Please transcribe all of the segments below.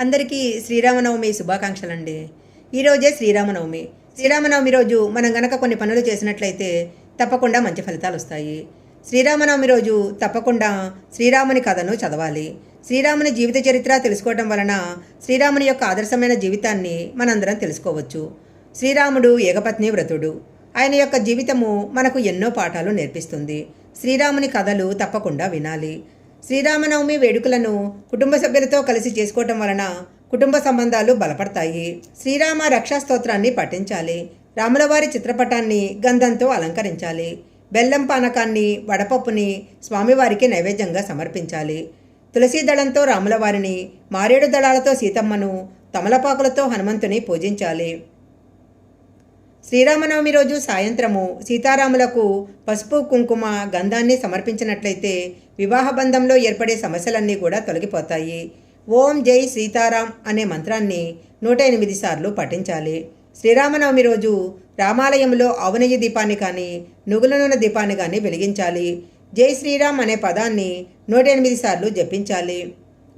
అందరికీ శ్రీరామనవమి శుభాకాంక్షలండి. ఈరోజే శ్రీరామనవమి. శ్రీరామనవమి రోజు మనం గనక కొన్ని పనులు చేసినట్లయితే తప్పకుండా మంచి ఫలితాలు వస్తాయి. శ్రీరామనవమి రోజు తప్పకుండా శ్రీరాముని కథను చదవాలి. శ్రీరాముని జీవిత చరిత్ర తెలుసుకోవటం వలన శ్రీరాముని యొక్క ఆదర్శమైన జీవితాన్ని మనందరం తెలుసుకోవచ్చు. శ్రీరాముడు ఏకపత్ని వ్రతుడు. ఆయన యొక్క జీవితము మనకు ఎన్నో పాఠాలు నేర్పిస్తుంది. శ్రీరాముని కథలు తప్పకుండా వినాలి. శ్రీరామనవమి వేడుకలను కుటుంబ సభ్యులతో కలిసి చేసుకోవటం వలన కుటుంబ సంబంధాలు బలపడతాయి. శ్రీరామ రక్షా స్తోత్రాన్ని పఠించాలి. రాములవారి చిత్రపటాన్ని గంధంతో అలంకరించాలి. బెల్లం పానకాన్ని వడపప్పుని స్వామివారికి నైవేద్యంగా సమర్పించాలి. తులసి దళంతో రాములవారిని మారేడు దళాలతో సీతమ్మను తమలపాకులతో హనుమంతుని పూజించాలి. శ్రీరామనవమి రోజు సాయంత్రము సీతారాములకు పసుపు కుంకుమ గంధాన్ని సమర్పించినట్లయితే వివాహ బంధంలో ఏర్పడే సమస్యలన్నీ కూడా తొలగిపోతాయి. ఓం జై సీతారాం అనే మంత్రాన్ని నూట ఎనిమిది సార్లు పఠించాలి. శ్రీరామనవమి రోజు రామాలయంలో ఆవునెయ్యి దీపాన్ని కానీ నుగుల నూనె దీపాన్ని కానీ వెలిగించాలి. జై శ్రీరామ్ అనే పదాన్ని నూట ఎనిమిది సార్లు జపించాలి.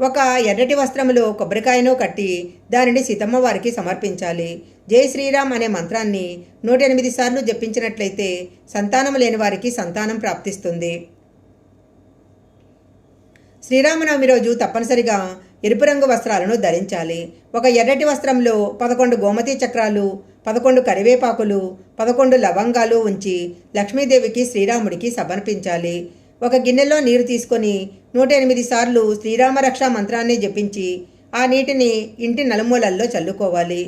ఒక ఎర్రటి వస్త్రములో కొబ్బరికాయను కట్టి దానిని సీతమ్మ వారికి సమర్పించాలి. జై శ్రీరామ్ అనే మంత్రాన్ని నూట ఎనిమిది సార్లు జపించినట్లయితే సంతానం లేని వారికి సంతానం ప్రాప్తిస్తుంది. శ్రీరామనవమి రోజు తప్పనిసరిగా ఎరుపు రంగు వస్త్రాలను ధరించాలి. ఒక ఎర్రటి వస్త్రంలో పదకొండు గోమతి చక్రాలు పదకొండు కరివేపాకులు పదకొండు లవంగాలు ఉంచి లక్ష్మీదేవికి శ్రీరాముడికి సమర్పించాలి. ఒక గిన్నెలో నీరు తీసుకొని నూట ఎనిమిది సార్లు శ్రీరామ రక్షా మంత్రాన్ని జపించి ఆ నీటిని ఇంటి నలుమూలల్లో చల్లుకోవాలి.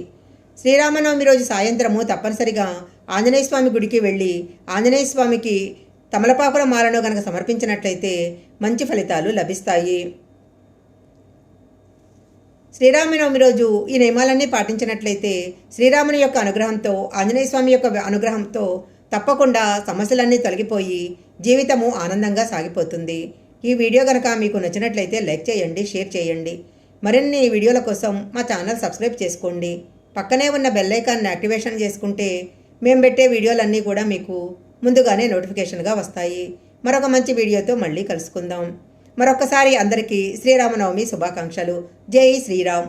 శ్రీరామనవమి రోజు సాయంత్రము తప్పనిసరిగా ఆంజనేయ స్వామి గుడికి వెళ్ళి ఆంజనేయ స్వామికి తమలపాకుల మాలను గనక సమర్పించినట్లయితే మంచి ఫలితాలు లభిస్తాయి. శ్రీరామనవమి రోజు ఈ నియమాలన్నీ పాటించినట్లయితే శ్రీరాముని యొక్క అనుగ్రహంతో ఆంజనేయ స్వామి యొక్క అనుగ్రహంతో తప్పకుండా సమస్యలన్నీ తొలగిపోయి జీవితము ఆనందంగా సాగిపోతుంది. ఈ వీడియో కనుక మీకు నచ్చినట్లయితే లైక్ చేయండి షేర్ చేయండి. మరిన్ని వీడియోల కోసం మా ఛానల్ సబ్స్క్రైబ్ చేసుకోండి. పక్కనే ఉన్న బెల్లైకాన్ని యాక్టివేషన్ చేసుకుంటే మేము పెట్టే వీడియోలన్నీ కూడా మీకు ముందుగానే నోటిఫికేషన్గా వస్తాయి. మరొక మంచి వీడియోతో మళ్ళీ కలుసుకుందాం. మరొకసారి అందరికీ శ్రీరామనవమి శుభాకాంక్షలు. జై శ్రీరామ్.